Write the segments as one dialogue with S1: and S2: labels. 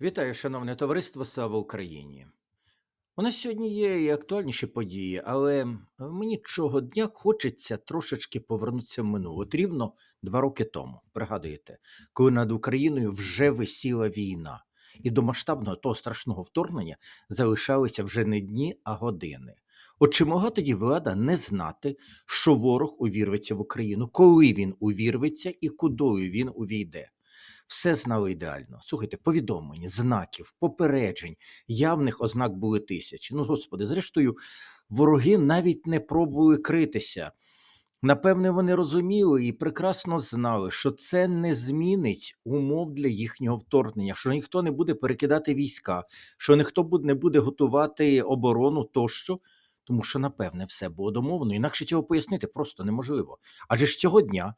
S1: Вітаю, шановне товариство, слава Україні! У нас сьогодні є і актуальніші події, але мені чого дня хочеться трошечки повернутися в минуле. От рівно два роки тому, пригадуєте, коли над Україною вже висіла війна, і до масштабного того страшного вторгнення залишалися вже не дні, а години. От чи могла тоді влада не знати, що ворог увірветься в Україну, коли він увірветься і кудою він увійде? Все знали ідеально. Слухайте, повідомлень, знаків, попереджень, явних ознак були тисячі. Ну, господи, зрештою, вороги навіть не пробували критися. Напевне, вони розуміли і прекрасно знали, що це не змінить умов для їхнього вторгнення, що ніхто не буде перекидати війська, що ніхто не буде готувати оборону тощо, тому що, напевне, все було домовлено. Інакше цього пояснити просто неможливо. Адже ж цього дня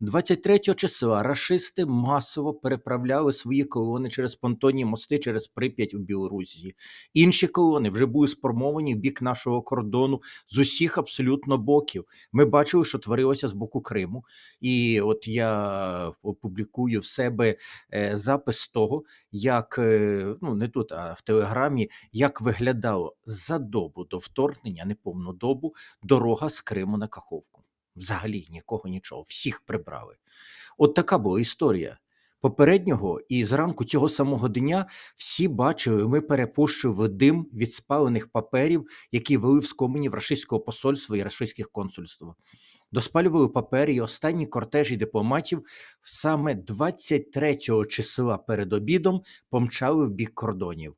S1: 23 числа рашисти масово переправляли свої колони через понтонні мости через Прип'ять у Білорусі. Інші колони вже були сформовані в бік нашого кордону з усіх абсолютно боків. Ми бачили, що творилося з боку Криму. І от я опублікую в себе е, запис того, як е, ну не тут, а в телеграмі, як виглядало за добу до вторгнення, неповну добу, дорога з Криму на Каховку. Взагалі нікого нічого, всіх прибрали. От така була історія. Попереднього і зранку цього самого дня всі бачили, ми перепущували дим від спалених паперів, які вели в скомені в рашистського посольства і рашистських консульств. Доспалювали папери і останні кортежі дипломатів саме 23 числа перед обідом помчали в бік кордонів.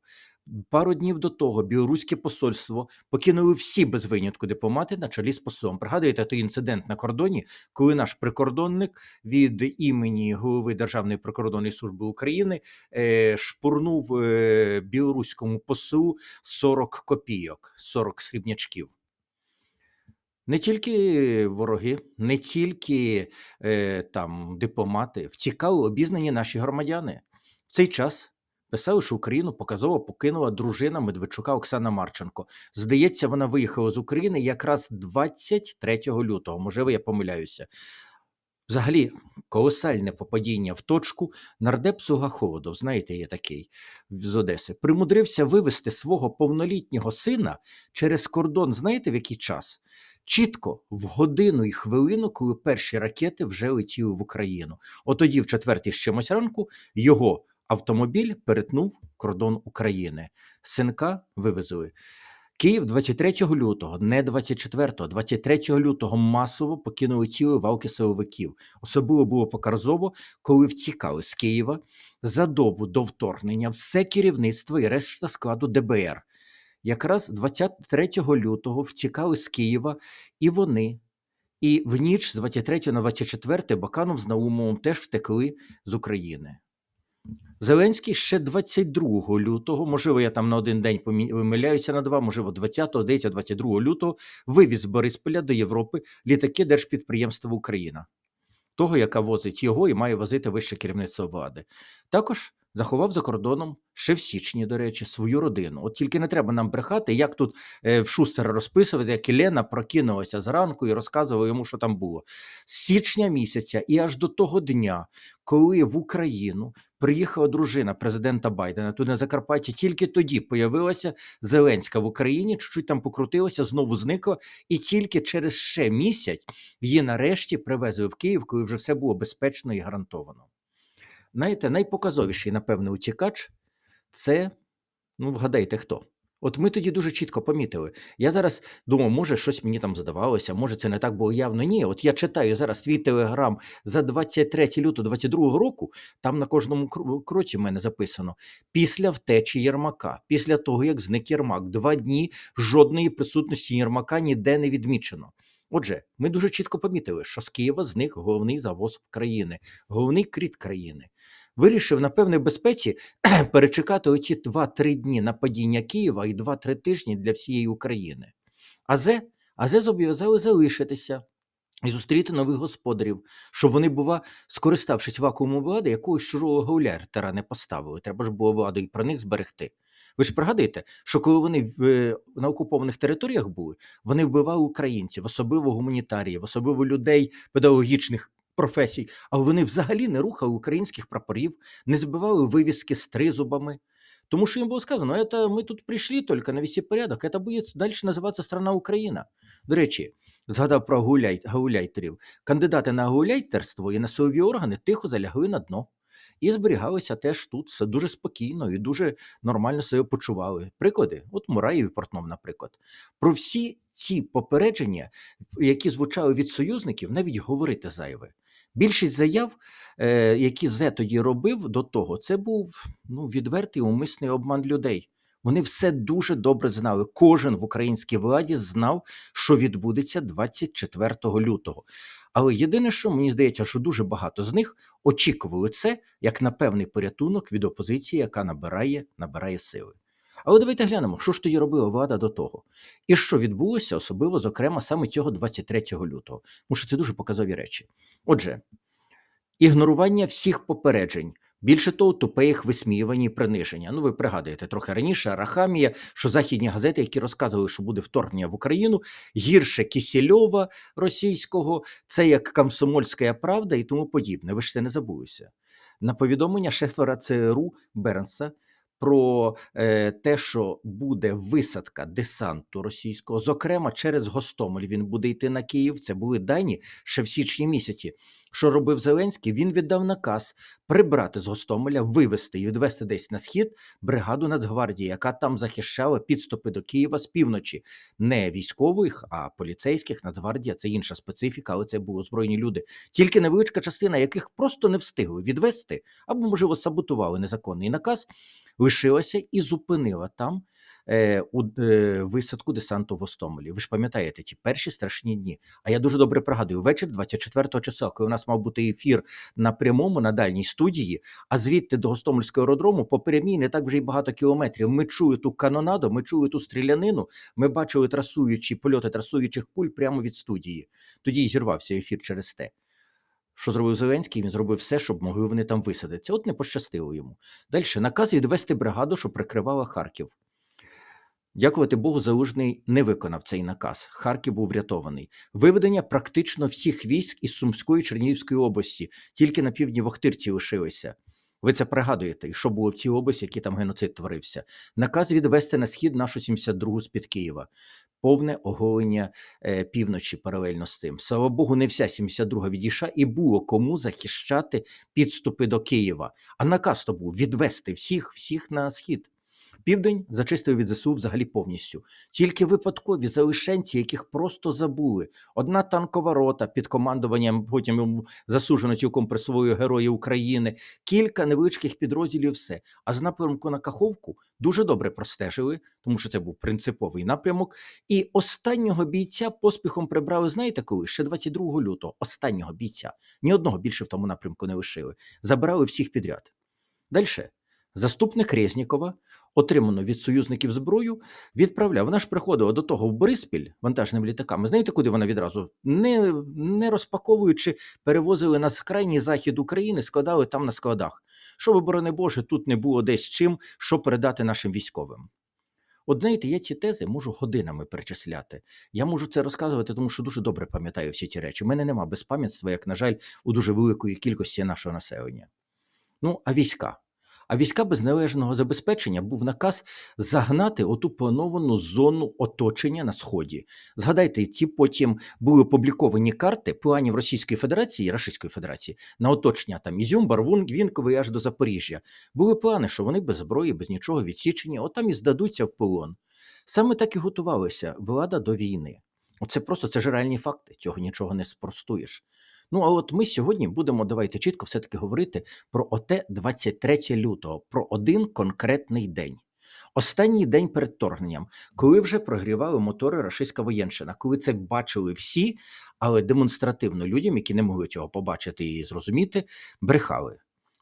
S1: Пару днів до того білоруське посольство покинули всі без винятку дипломати на чолі з послом. Пригадуєте той інцидент на кордоні, коли наш прикордонник від імені голови Державної прикордонної служби України е, шпурнув е, білоруському послу 40 копійок, 40 срібнячків. Не тільки вороги, не тільки е, там дипломати, втікали обізнані наші громадяни. В цей час писали, що Україну показово покинула дружина Медведчука Оксана Марченко. Здається, вона виїхала з України якраз 23 лютого. Можливо, я помиляюся. Взагалі, колосальне попадіння в точку. Нардеп Суга Холодов, знаєте, є такий з Одеси, примудрився вивести свого повнолітнього сина через кордон. Знаєте, в який час? Чітко в годину і хвилину, коли перші ракети вже летіли в Україну. От тоді, в четвертій з чимось ранку, його автомобіль перетнув кордон України. Синка вивезли. Київ 23 лютого, не 24, 23 лютого масово покинули тіли валки силовиків. Особливо було показово, коли втікали з Києва за добу до вторгнення все керівництво і решта складу ДБР. Якраз 23 лютого втікали з Києва і вони. І в ніч з 23 на 24 Баканов з Наумовим теж втекли з України. Зеленський ще 22 лютого, можливо, я там на один день помиляюся на два, можливо, 20, здається, 22 лютого, вивіз з Борисполя до Європи літаки Держпідприємства Україна, того, яка возить його і має возити вище керівництво влади. Також заховав за кордоном ще в січні, до речі, свою родину. От тільки не треба нам брехати, як тут е, в Шустера розписувати, як Єлена прокинулася зранку і розказувала йому, що там було. З січня місяця і аж до того дня, коли в Україну приїхала дружина президента Байдена, тут на Закарпатті, тільки тоді появилася Зеленська в Україні, чуть-чуть там покрутилася, знову зникла, і тільки через ще місяць її нарешті привезли в Київ, коли вже все було безпечно і гарантовано. Знаєте, найпоказовіший, напевне, утікач це, ну, вгадайте хто. От ми тоді дуже чітко помітили. Я зараз думав, може, щось мені там задавалося, може, це не так було явно. Ні, от я читаю зараз твій телеграм за 23 лютого 22 року, там на кожному кроці в мене записано: після втечі Єрмака, після того, як зник Єрмак, два дні жодної присутності Єрмака ніде не відмічено. Отже, ми дуже чітко помітили, що з Києва зник головний завоз країни, головний кріт країни. Вирішив, напевне, в безпеці перечекати оці 2-3 дні на падіння Києва і 2-3 тижні для всієї України. АЗ, АЗ зобов'язали залишитися і зустріти нових господарів, щоб вони, бува, скориставшись вакуумом влади, якогось чужого гауляйтера не поставили. Треба ж було владу і про них зберегти. Ви ж пригадуєте, що коли вони в, е, на окупованих територіях були, вони вбивали українців, особливо гуманітаріїв, особливо людей педагогічних професій, але вони взагалі не рухали українських прапорів, не збивали вивіски з тризубами. Тому що їм було сказано, это ми тут прийшли тільки навести порядок, це буде далі називатися страна Україна. До речі, згадав про гауляй, гауляйтерів. Кандидати на гауляйтерство і на силові органи тихо залягли на дно. І зберігалися теж тут все дуже спокійно і дуже нормально себе почували. Приклади, от Мураєв і Портнов, наприклад. Про всі ці попередження, які звучали від союзників, навіть говорити зайве. Більшість заяв, е, які Зе тоді робив до того, це був ну, відвертий умисний обман людей. Вони все дуже добре знали. Кожен в українській владі знав, що відбудеться 24 лютого. Але єдине, що мені здається, що дуже багато з них очікували це як на певний порятунок від опозиції, яка набирає, набирає сили. Але давайте глянемо, що ж тоді робила влада до того, і що відбулося, особливо, зокрема, саме цього 23 лютого. Тому що це дуже показові речі. Отже, ігнорування всіх попереджень. Більше того, тупе їх висміювання і приниження. Ну, ви пригадуєте трохи раніше Арахамія, що західні газети, які розказували, що буде вторгнення в Україну, гірше Кісільова російського, це як Комсомольська правда і тому подібне. Ви ж це не забулися. На повідомлення шефера ЦРУ Бернса про е, те, що буде висадка десанту російського, зокрема через Гостомель, він буде йти на Київ. Це були дані ще в січні місяці. Що робив Зеленський? Він віддав наказ прибрати з Гостомеля, вивести і відвести десь на схід бригаду Нацгвардії, яка там захищала підступи до Києва з півночі, не військових, а поліцейських. Нацгвардія це інша специфіка, але це були озброєні люди. Тільки невеличка частина, яких просто не встигли відвести або, можливо, саботували незаконний наказ, лишилася і зупинила там е, у, е, висадку десанту в Гостомелі. Ви ж пам'ятаєте ті перші страшні дні. А я дуже добре пригадую вечір 24 числа, коли у нас мав бути ефір на прямому на дальній студії, а звідти до Гостомельського аеродрому по прямій не так вже й багато кілометрів. Ми чули ту канонаду, ми чули ту стрілянину. Ми бачили трасуючі польоти трасуючих куль прямо від студії. Тоді і зірвався ефір через те. Що зробив Зеленський? Він зробив все, щоб могли вони там висадитися. От не пощастило йому. Далі наказ відвести бригаду, що прикривала Харків. Дякувати Богу, Залужний не виконав цей наказ. Харків був врятований. Виведення практично всіх військ із Сумської Чернігівської області, тільки на півдні Вахтирці лишилися. Ви це пригадуєте, і що було в цій області, який там геноцид творився. Наказ відвести на схід нашу 72-гу з-під Києва. Повне оголення е, півночі паралельно з цим. Слава Богу, не вся 72-га відійшла, і було кому захищати підступи до Києва. А наказ то був відвести всіх, всіх на схід. Південь зачистив від ЗСУ взагалі повністю. Тільки випадкові залишенці, яких просто забули. Одна танкова рота під командуванням потім йому засуджено цілком присвоює Герої України, кілька невеличких підрозділів, все. А з напрямку на Каховку дуже добре простежили, тому що це був принциповий напрямок. І останнього бійця поспіхом прибрали, знаєте коли? Ще 22 лютого. Останнього бійця. Ні одного більше в тому напрямку не лишили. Забирали всіх підряд. Далі. Заступник Резнікова, отриману від союзників зброю, відправляв. Вона ж приходила до того в Бориспіль вантажними літаками. Знаєте, куди вона відразу? Не, не розпаковуючи, перевозили на крайній захід України, складали там на складах. Щоб, борони Боже, тут не було десь чим, що передати нашим військовим. От я ці тези можу годинами перечисляти. Я можу це розказувати, тому що дуже добре пам'ятаю всі ті речі. У мене нема безпам'ятства, як, на жаль, у дуже великої кількості нашого населення. Ну, а війська. А війська без належного забезпечення був наказ загнати оту плановану зону оточення на сході. Згадайте, ті потім були опубліковані карти планів Російської Федерації Російської Федерації на оточення там Ізюм, Барвун, Гвінковий аж до Запоріжжя. Були плани, що вони без зброї, без нічого відсічені, от там і здадуться в полон. Саме так і готувалася влада до війни. Оце просто це ж реальні факти, цього нічого не спростуєш. Ну а от ми сьогодні будемо давайте чітко все-таки говорити про оте 23 лютого, про один конкретний день. Останній день перед торгненням, коли вже прогрівали мотори рашистська воєнщина, коли це бачили всі, але демонстративно людям, які не могли цього побачити і зрозуміти, брехали.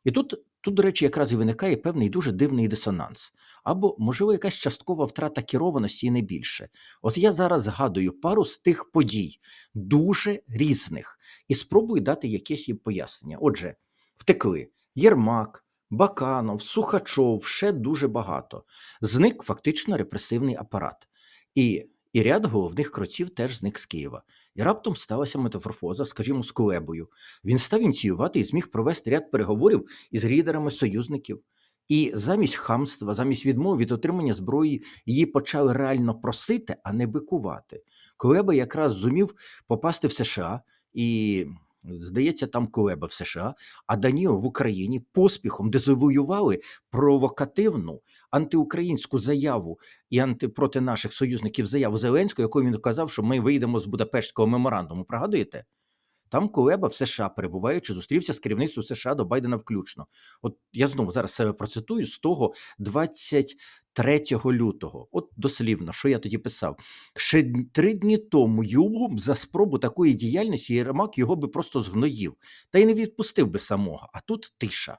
S1: І тут, тут, до речі, якраз і виникає певний дуже дивний дисонанс, або, можливо, якась часткова втрата керованості і не більше. От я зараз згадую пару з тих подій, дуже різних, і спробую дати якесь їм пояснення. Отже, втекли Єрмак, Баканов, Сухачов, ще дуже багато. Зник фактично репресивний апарат. І І ряд головних кротів теж зник з Києва. І раптом сталася метаморфоза, скажімо, з Кулебою. Він став ініціювати і зміг провести ряд переговорів із лідерами союзників. І замість хамства, замість відмови від отримання зброї, її почали реально просити, а не бикувати. Кулеба якраз зумів попасти в США і. Здається, там Кулеба в США, а Даніо в Україні поспіхом, де завоювали провокативну антиукраїнську заяву і анти проти наших союзників заяву Зеленського, якою він казав, що ми вийдемо з Будапештського меморандуму. Пригадуєте? Там Кулеба в США, перебуваючи, зустрівся з керівництвом США до Байдена включно. От я знову зараз себе процитую з того 23 лютого. От дослівно, що я тоді писав. Ще три дні тому Юбу за спробу такої діяльності Єрмак його би просто згноїв, та й не відпустив би самого. А тут тиша.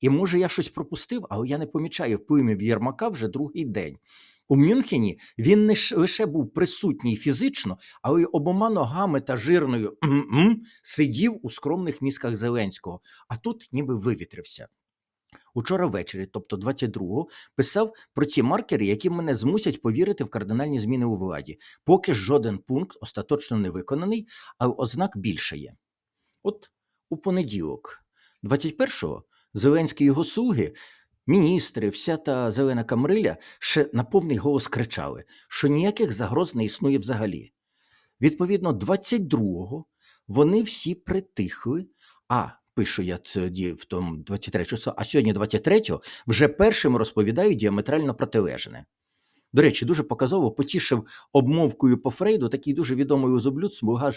S1: І може я щось пропустив, але я не помічаю впливів Єрмака вже другий день. У Мюнхені він не лише був присутній фізично, але й обома ногами та жирною сидів у скромних мізках Зеленського, а тут ніби вивітрився. Учора ввечері, тобто 22-го, писав про ті маркери, які мене змусять повірити в кардинальні зміни у владі. Поки жоден пункт остаточно не виконаний, а ознак більше є. От у понеділок, 21-го, Зеленський і його слуги, міністри, вся та зелена камриля ще на повний голос кричали, що ніяких загроз не існує взагалі. Відповідно, 22-го вони всі притихли, а пишу я тоді в тому 23-го, а сьогодні 23-го вже першим розповідають діаметрально протилежне. До речі, дуже показово потішив обмовкою по Фрейду такий дуже відомий узоблюд Смуга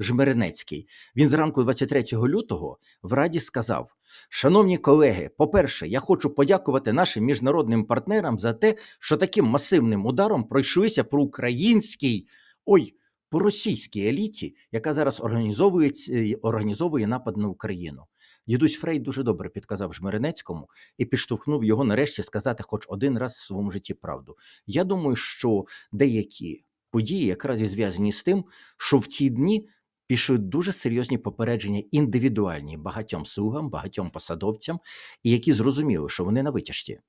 S1: Жмеренецький. Він зранку 23 лютого в Раді сказав: Шановні колеги, по-перше, я хочу подякувати нашим міжнародним партнерам за те, що таким масивним ударом пройшлися про український, ой, по російській еліті, яка зараз організовує, організовує напад на Україну. Дідусь Фрейд дуже добре підказав Жмеренецькому і підштовхнув його нарешті сказати хоч один раз в своєму житті правду. Я думаю, що деякі події якраз і зв'язані з тим, що в ті дні пішли дуже серйозні попередження індивідуальні багатьом слугам, багатьом посадовцям, які зрозуміли, що вони на витяжці.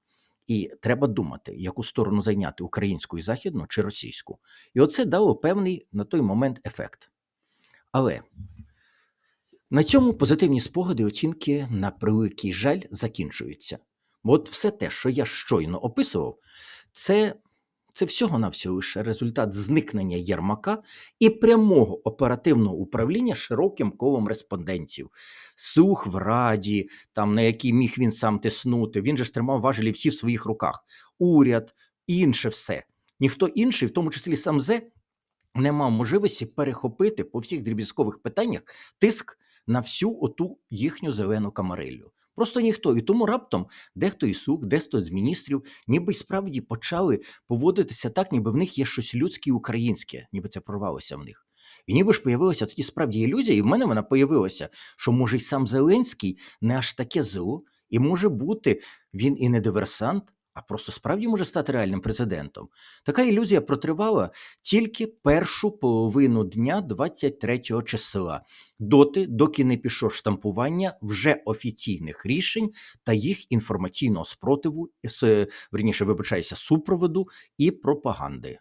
S1: І треба думати, яку сторону зайняти українську і західну чи російську. І оце дало певний на той момент ефект. Але на цьому позитивні спогади оцінки на превеликий жаль закінчуються. Бо от все те, що я щойно описував, це, це всього-навсього лише результат зникнення Єрмака і прямого оперативного управління широким колом респондентів. Слух в раді, там, на який міг він сам тиснути. Він же ж тримав важелі всі в своїх руках. Уряд, інше все. Ніхто інший, в тому числі сам Зе, не мав можливості перехопити по всіх дріб'язкових питаннях тиск на всю оту їхню зелену камарилю. Просто ніхто. І тому раптом дехто із слуг, дехто з міністрів, ніби й справді почали поводитися так, ніби в них є щось людське і українське, ніби це прорвалося в них. І ніби ж появилася тоді справді ілюзія, і в мене вона появилася, що може й сам Зеленський не аж таке зло, і може бути він і не диверсант, а просто справді може стати реальним президентом. Така ілюзія протривала тільки першу половину дня 23 числа, доти, доки не пішло штампування вже офіційних рішень та їх інформаційного спротиву, верніше, вибачаюся, супроводу і пропаганди.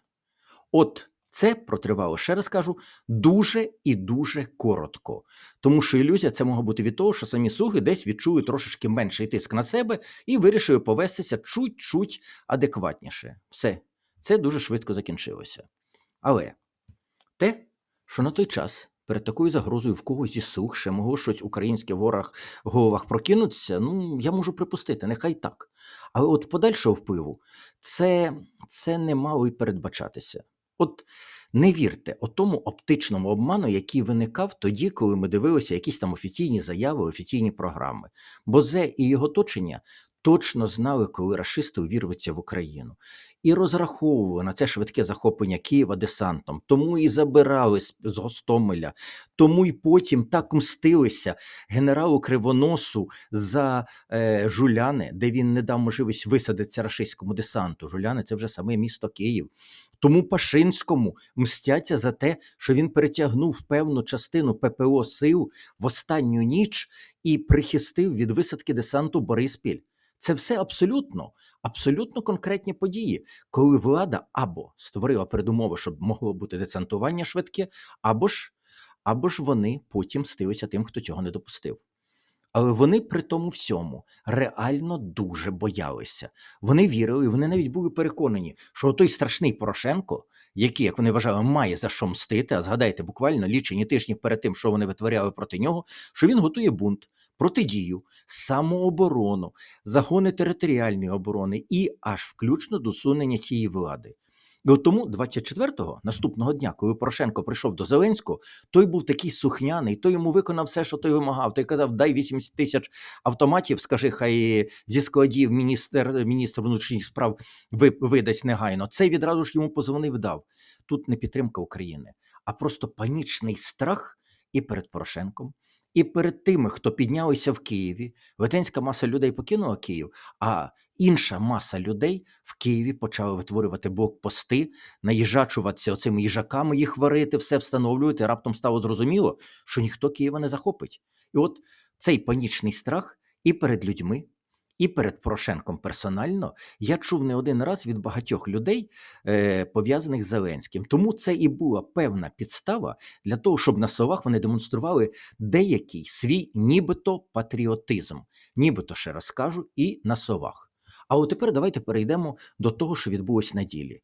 S1: От це протривало, ще раз кажу, дуже і дуже коротко. Тому що ілюзія це могла бути від того, що самі слуги десь відчули трошечки менший тиск на себе і вирішили повестися чуть-чуть адекватніше. Все, це дуже швидко закінчилося. Але те, що на той час перед такою загрозою в когось зі слуг ще могло щось українське в ворах головах прокинутися, ну я можу припустити, нехай так. Але от подальшого впливу це, це не мало й передбачатися. От не вірте тому оптичному обману, який виникав тоді, коли ми дивилися якісь там офіційні заяви, офіційні програми. Бо Зе і його оточення точно знали, коли рашисти увірвуться в Україну, і розраховували на це швидке захоплення Києва десантом. Тому і забирали з Гостомеля, тому і потім так мстилися генералу Кривоносу за е, Жуляни, де він не дав можливість висадитися рашистському десанту. Жуляни це вже саме місто Київ. Тому Пашинському мстяться за те, що він перетягнув певну частину ППО сил в останню ніч і прихистив від висадки десанту Бориспіль. Це все абсолютно, абсолютно конкретні події, коли влада або створила передумови, щоб могло бути децентування швидке, або ж, або ж вони потім стилися тим, хто цього не допустив. Але вони при тому всьому реально дуже боялися. Вони вірили, вони навіть були переконані, що той страшний Порошенко, який, як вони вважали, має за що мстити, а згадайте, буквально лічені тижні перед тим, що вони витворяли проти нього, що він готує бунт, протидію, самооборону, загони територіальної оборони і аж включно до сунення цієї влади. От тому 24-го, наступного дня, коли Порошенко прийшов до Зеленського, той був такий сухняний, той йому виконав все, що той вимагав. Той казав: дай 80 тисяч автоматів, скажи, хай зі складів міністр, міністр внутрішніх справ видасть негайно. Цей відразу ж йому позвонив, дав. Тут не підтримка України, а просто панічний страх і перед Порошенком, і перед тими, хто піднялися в Києві. Велетенська маса людей покинула Київ, а інша маса людей в Києві почали витворювати блокпости, наїжачуватися оцими їжаками, їх варити, все встановлювати. Раптом стало зрозуміло, що ніхто Києва не захопить. І от цей панічний страх і перед людьми, і перед Порошенком персонально я чув не один раз від багатьох людей, е, пов'язаних з Зеленським. Тому це і була певна підстава для того, щоб на словах вони демонстрували деякий свій нібито патріотизм, нібито ще раз кажу, і на словах. А от тепер давайте перейдемо до того, що відбулося на ділі.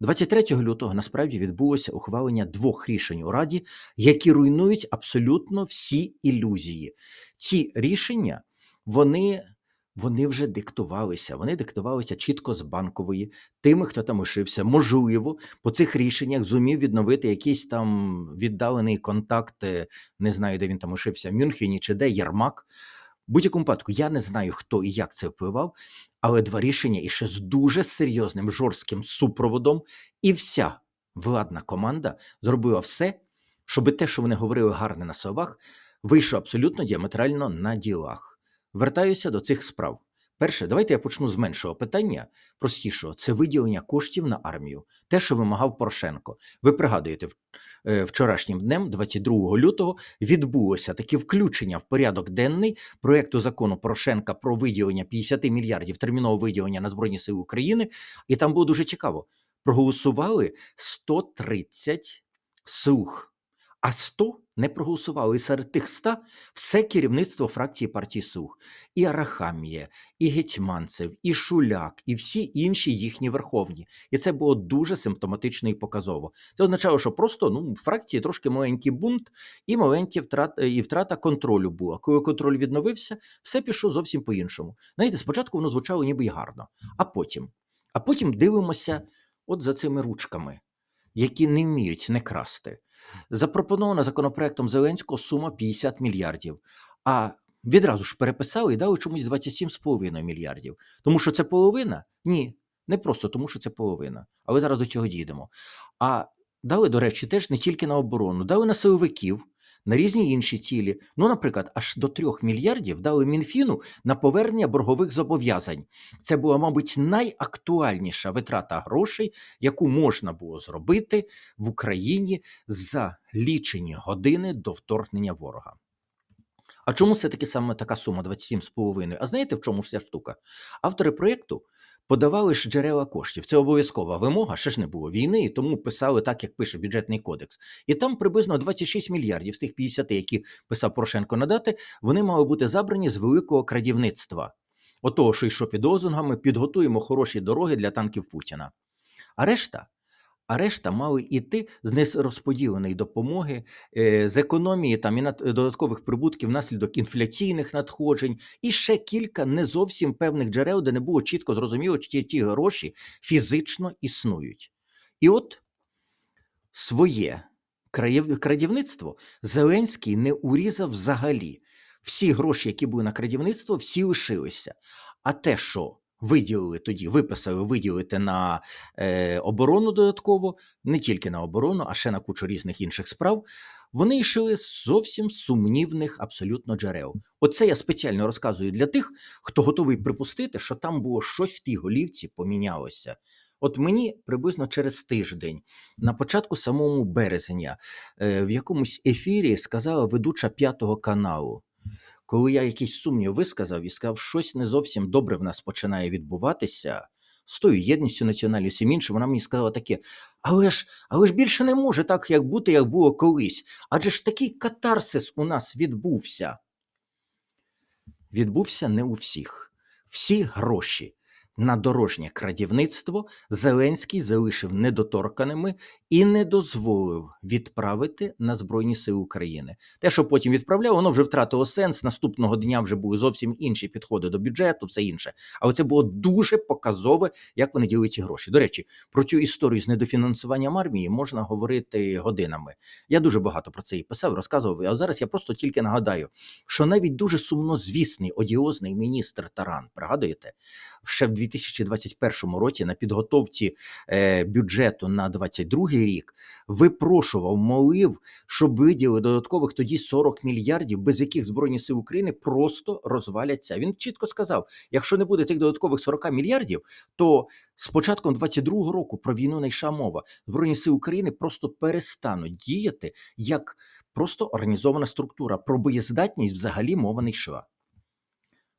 S1: 23 лютого насправді відбулося ухвалення двох рішень у Раді, які руйнують абсолютно всі ілюзії. Ці рішення вони, вони вже диктувалися. Вони диктувалися чітко з банкової, тими, хто там лишився. Можливо, по цих рішеннях зумів відновити якийсь там віддалений контакт, е, не знаю, де він там лишився, в Мюнхені чи де Єрмак. Будь-якому випадку, я не знаю, хто і як це впливав, але два рішення і ще з дуже серйозним жорстким супроводом, і вся владна команда зробила все, щоб те, що вони говорили гарне на словах, вийшло абсолютно діаметрально на ділах. Вертаюся до цих справ. Перше, давайте я почну з меншого питання, простішого це виділення коштів на армію, те, що вимагав Порошенко. Ви пригадуєте, е, вчорашнім днем, 22 лютого, відбулося таке включення в порядок денний проєкту закону Порошенка про виділення 50 мільярдів термінового виділення на Збройні Сили України, і там було дуже цікаво. Проголосували 130 слуг, а 100 не проголосували. І серед тих 100 все керівництво фракції партії Сух. І Арахамія, і Гетьманцев, і Шуляк, і всі інші їхні верховні. І це було дуже симптоматично і показово. Це означало, що просто ну, фракції трошки маленький бунт і маленькі втрат, і втрата контролю була. Коли контроль відновився, все пішло зовсім по-іншому. Знаєте, спочатку воно звучало ніби й гарно, а потім. А потім дивимося от за цими ручками, які не вміють не красти. Запропонована законопроектом Зеленського сума 50 мільярдів. А відразу ж переписали і дали чомусь 27,5 мільярдів. Тому що це половина? Ні, не просто тому, що це половина. Але зараз до цього дійдемо. А дали, до речі, теж не тільки на оборону, дали на силовиків, на різні інші цілі. Ну, наприклад, аж до 3 мільярдів дали Мінфіну на повернення боргових зобов'язань. Це була, мабуть, найактуальніша витрата грошей, яку можна було зробити в Україні за лічені години до вторгнення ворога. А чому все таки саме така сума 27,5? А знаєте, в чому ж ця штука? Автори проєкту подавали ж джерела коштів. Це обов'язкова вимога, ще ж не було війни, і тому писали так, як пише бюджетний кодекс. І там приблизно 26 мільярдів з тих 50, які писав Порошенко надати, вони мали бути забрані з великого крадівництва. Отого, що йшов під лозунгами, підготуємо хороші дороги для танків Путіна. А решта, а решта мали йти з нерозподіленої допомоги, е, з економії там і додаткових прибутків внаслідок інфляційних надходжень, і ще кілька не зовсім певних джерел, де не було чітко зрозуміло, чи ті гроші фізично існують. І от своє крадівництво Зеленський не урізав взагалі. Всі гроші, які були на крадівництво, всі лишилися. А те, що виділили тоді, виписали виділити на е, оборону додатково, не тільки на оборону, а ще на кучу різних інших справ, вони йшли з зовсім сумнівних абсолютно джерел. Оце я спеціально розказую для тих, хто готовий припустити, що там було щось в тій голівці помінялося. От мені приблизно через тиждень, на початку самому березня, е, в якомусь ефірі сказала ведуча п'ятого каналу. Коли я якийсь сумнів висказав і сказав, щось не зовсім добре в нас починає відбуватися з тою єдністю національною, всім іншим, вона мені сказала таке: але ж, але ж більше не може так, як бути, як було колись. Адже ж такий катарсис у нас відбувся. Відбувся не у всіх. Всі гроші на дорожнє крадівництво Зеленський залишив недоторканими і не дозволив відправити на Збройні Сили України. Те, що потім відправляв, воно вже втратило сенс. Наступного дня вже були зовсім інші підходи до бюджету, все інше. Але це було дуже показове, як вони ділять ці гроші. До речі, про цю історію з недофінансуванням армії можна говорити годинами. Я дуже багато про це і писав, розказував. А зараз я просто тільки нагадаю, що навіть дуже сумнозвісний одіозний міністр Таран, пригадуєте, ще в 2021 році на підготовці е, бюджету на 22 рік випрошував, молив, щоб виділили додаткових тоді 40 мільярдів, без яких Збройні Сили України просто розваляться. Він чітко сказав: якщо не буде цих додаткових 40 мільярдів, то з початком 22 року про війну не йшла мова. Збройні Сили України просто перестануть діяти як просто організована структура. Про боєздатність взагалі мова не йшла.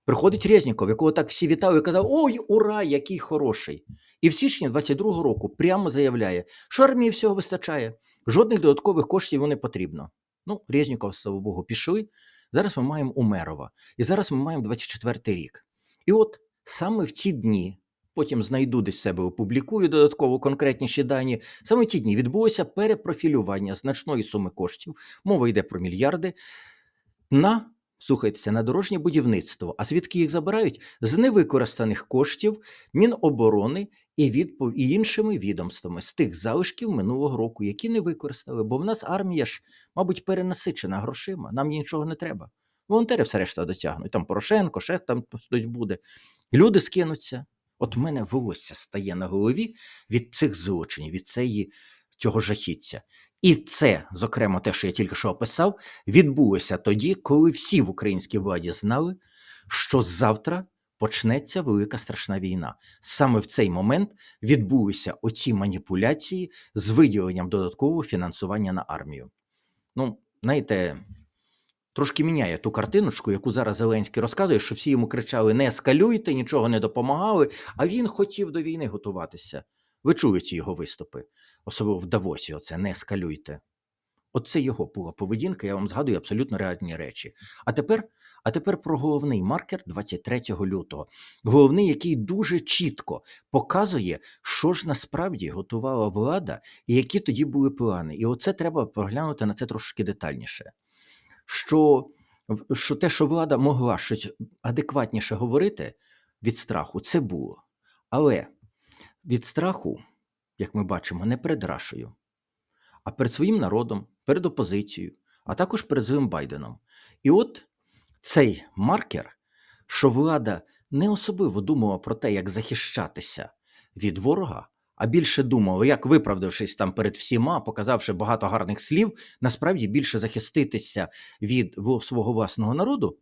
S1: Приходить Резніков, якого так всі вітали, і казав: Ой, ура, який хороший! І в січні 22-го року прямо заявляє, що армії всього вистачає, жодних додаткових коштів не потрібно. Ну, Резніков, слава Богу, пішли. Зараз ми маємо Умерова, і зараз ми маємо 24-й рік. І от саме в ці дні, потім знайду десь себе, опублікую додатково конкретніші дані. Саме в ті дні відбулося перепрофілювання значної суми коштів. Мова йде про мільярди. На слухайтеся, на дорожнє будівництво. А звідки їх забирають? З невикористаних коштів Міноборони і, відпов... і іншими відомствами з тих залишків минулого року, які не використали. Бо в нас армія ж, мабуть, перенасичена грошима. Нам нічого не треба. Волонтери все решта дотягнуть. Там Порошенко, ще там хтось буде. Люди скинуться. От в мене волосся стає на голові від цих злочинів, від цієї цього жахіття. І це, зокрема, те, що я тільки що описав, відбулося тоді, коли всі в українській владі знали, що завтра почнеться велика страшна війна. Саме в цей момент відбулися оці маніпуляції з виділенням додаткового фінансування на армію. Ну, знаєте, трошки міняє ту картиночку, яку зараз Зеленський розказує, що всі йому кричали: не ескалюйте, нічого не допомагали, а він хотів до війни готуватися. Ви чуєте його виступи, особливо в Давосі, оце не ескалюйте. Оце його була поведінка, я вам згадую абсолютно реальні речі. А тепер, а тепер про головний маркер 23 лютого. Головний, який дуже чітко показує, що ж насправді готувала влада і які тоді були плани. І оце треба поглянути на це трошки детальніше. Що, що те, що влада могла щось адекватніше говорити від страху, це було. Але від страху, як ми бачимо, не перед Рашею, а перед своїм народом, перед опозицією, а також перед злим Байденом. І от цей маркер, що влада не особливо думала про те, як захищатися від ворога, а більше думала, як виправдавшись там перед всіма, показавши багато гарних слів, насправді більше захиститися від свого власного народу.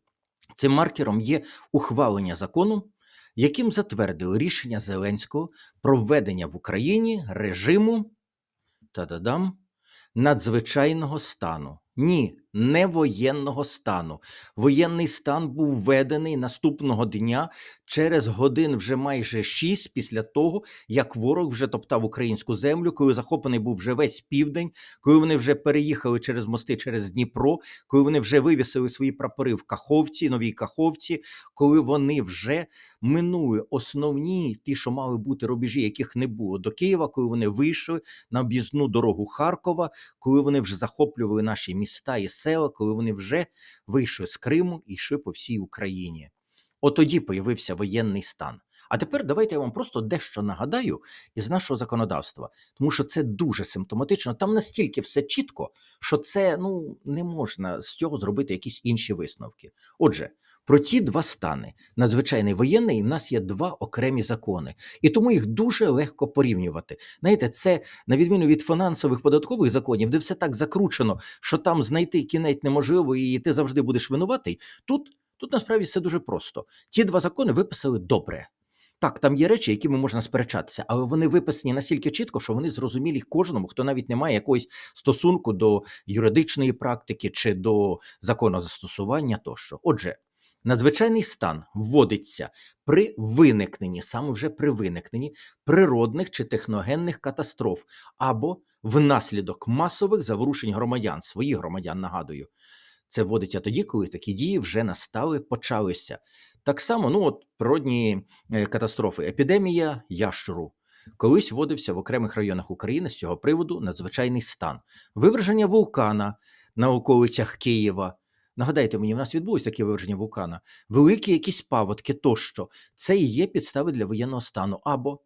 S1: Цим маркером є ухвалення закону яким затвердили рішення Зеленського про введення в Україні режиму та-да-дам, надзвичайного стану. Ні, не воєнного стану. Воєнний стан був введений наступного дня через годин вже майже шість після того, як ворог вже топтав українську землю, коли захоплений був вже весь південь, коли вони вже переїхали через мости через Дніпро, коли вони вже вивісили свої прапори в Каховці, новій Каховці, коли вони вже минули основні ті, що мали бути рубежі, яких не було до Києва, коли вони вийшли на об'їзну дорогу Харкова, коли вони вже захоплювали наші міста і села, коли вони вже вийшли з Криму і йшли по всій Україні. От тоді появився воєнний стан. А тепер давайте я вам просто дещо нагадаю із нашого законодавства, тому що це дуже симптоматично. Там настільки все чітко, що це ну не можна з цього зробити якісь інші висновки. Отже, про ті два стани надзвичайний воєнний, і в нас є два окремі закони, і тому їх дуже легко порівнювати. Знаєте, це на відміну від фінансових податкових законів, де все так закручено, що там знайти кінець неможливо, і ти завжди будеш винуватий. Тут, Тут насправді все дуже просто. Ті два закони виписали добре. Так, там є речі, якими можна сперечатися, але вони виписані настільки чітко, що вони зрозумілі кожному, хто навіть не має якогось стосунку до юридичної практики чи до законозастосування тощо. Отже, надзвичайний стан вводиться при виникненні, саме вже при виникненні природних чи техногенних катастроф або внаслідок масових заворушень громадян, своїх громадян, нагадую. Це вводиться тоді, коли такі дії вже настали, почалися. Так само, ну от природні е, катастрофи, епідемія ящуру. Колись вводився в окремих районах України з цього приводу надзвичайний стан. Виверження вулкана на околицях Києва. Нагадайте мені, в нас відбулось таке виверження вулкана. Великі якісь паводки тощо. Це і є підстави для воєнного стану. Або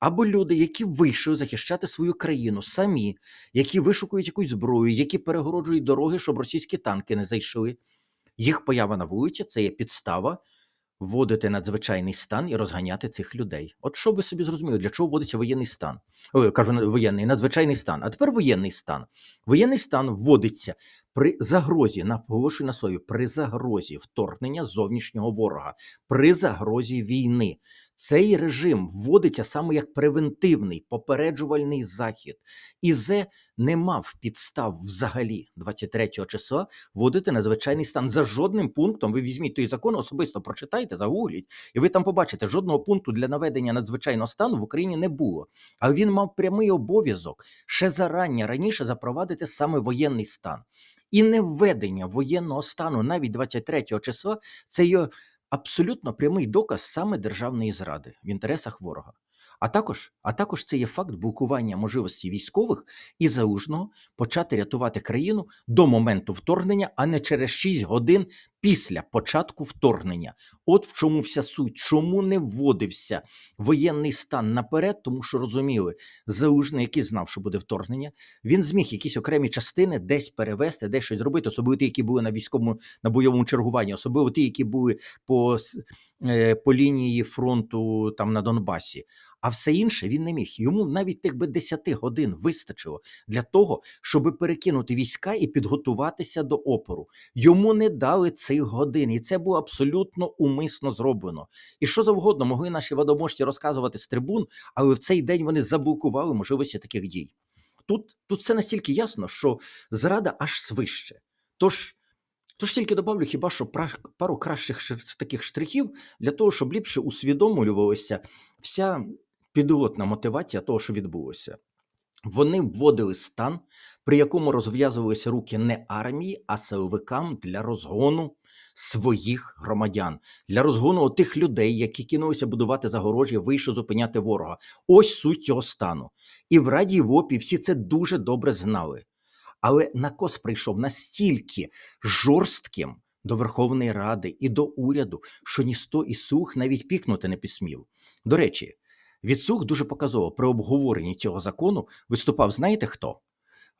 S1: або люди, які вийшли захищати свою країну самі, які вишукують якусь зброю, які перегороджують дороги, щоб російські танки не зайшли. Їх поява на вулиці це є підстава вводити надзвичайний стан і розганяти цих людей. От що ви собі зрозуміли, для чого вводиться воєнний стан? Ой, кажу воєнний, надзвичайний стан. А тепер воєнний стан. Воєнний стан вводиться при загрозі, наголошую на слові, при загрозі вторгнення зовнішнього ворога, при загрозі війни. Цей режим вводиться саме як превентивний попереджувальний захід. І не мав підстав взагалі 23 числа вводити надзвичайний стан за жодним пунктом. Ви візьміть той закон, особисто прочитайте, загугліть, і ви там побачите, жодного пункту для наведення надзвичайного стану в Україні не було. Але він мав прямий обов'язок ще зарання раніше запровадити саме воєнний стан. І невведення воєнного стану навіть 23 числа це є абсолютно прямий доказ саме державної зради в інтересах ворога. А також, а також це є факт блокування можливості військових і залужного почати рятувати країну до моменту вторгнення, а не через 6 годин після початку вторгнення. От в чому вся суть, чому не вводився воєнний стан наперед, тому що розуміли, залужний, який знав, що буде вторгнення, він зміг якісь окремі частини десь перевести, десь щось зробити, особливо ті, які були на військовому на бойовому чергуванні, особливо ті, які були по, е, по лінії фронту там на Донбасі. А все інше він не міг. Йому навіть тих би 10 годин вистачило для того, щоб перекинути війська і підготуватися до опору. Йому не дали цих годин, і це було абсолютно умисно зроблено. І що завгодно могли наші водоможці розказувати з трибун, але в цей день вони заблокували можливості таких дій. Тут, тут все настільки ясно, що зрада аж свище. Тож, тож тільки добавлю хіба що пару кращих таких штрихів для того, щоб ліпше усвідомлювалася вся підлотна мотивація того, що відбулося. Вони вводили стан, при якому розв'язувалися руки не армії, а силовикам для розгону своїх громадян, для розгону тих людей, які кинулися будувати загорожі, вийшли зупиняти ворога. Ось суть цього стану. І в Раді Європі всі це дуже добре знали. Але накос прийшов настільки жорстким до Верховної Ради і до уряду, що ніхто і сух навіть пікнути не посмів. До речі, від сух дуже показово при обговоренні цього закону виступав, знаєте хто?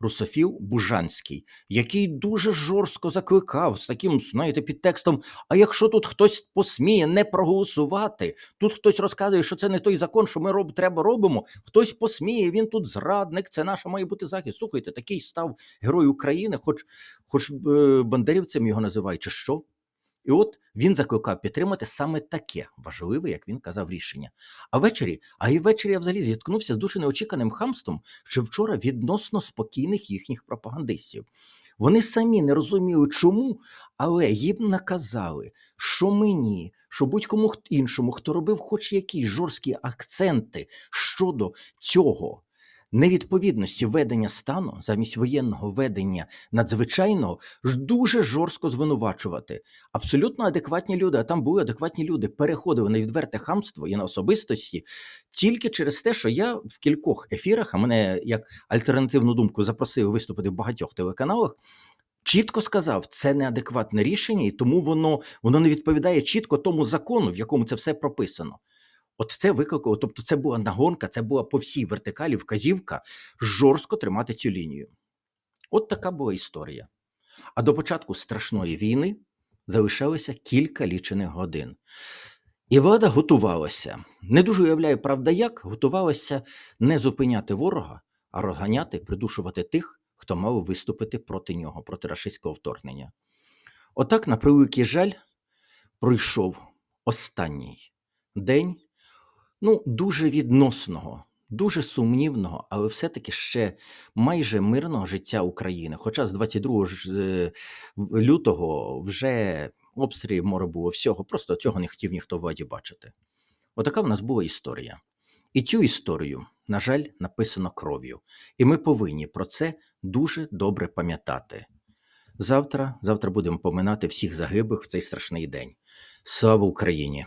S1: Русофіл Бужанський, який дуже жорстко закликав з таким, знаєте, підтекстом: а якщо тут хтось посміє не проголосувати, тут хтось розказує, що це не той закон, що ми роб, треба робимо, хтось посміє, він тут зрадник, це наша має бути захист. Слухайте, такий став герой України, хоч, хоч е, бандерівцем його називають, чи що? І от він закликав підтримати саме таке важливе, як він казав, рішення. А ввечері, а і ввечері я взагалі зіткнувся з дуже неочіканим хамством, що вчора відносно спокійних їхніх пропагандистів. Вони самі не розуміли, чому, але їм наказали, що мені, що будь-кому іншому, хто робив хоч якісь жорсткі акценти щодо цього невідповідності ведення стану замість воєнного ведення надзвичайного ж дуже жорстко звинувачувати. Абсолютно адекватні люди, а там були адекватні люди, переходили на відверте хамство і на особистості тільки через те, що я в кількох ефірах, а мене як альтернативну думку запросили виступити в багатьох телеканалах. Чітко сказав, це неадекватне рішення, і тому воно, воно не відповідає чітко тому закону, в якому це все прописано. От це викликало, тобто це була нагонка, це була по всій вертикалі вказівка жорстко тримати цю лінію. От така була історія. А до початку страшної війни залишалося кілька лічених годин. І влада готувалася. Не дуже уявляю, правда, як готувалася не зупиняти ворога, а розганяти, придушувати тих, хто мав виступити проти нього, проти рашистського вторгнення. Отак, на превеликий жаль, пройшов останній день ну, дуже відносного, дуже сумнівного, але все-таки ще майже мирного життя України. Хоча з 22 е, лютого вже обстрілів море було всього, просто цього не хотів ніхто в владі бачити. Отака в нас була історія. І цю історію, на жаль, написано кров'ю. І ми повинні про це дуже добре пам'ятати. Завтра, завтра будемо поминати всіх загиблих в цей страшний день. Слава Україні!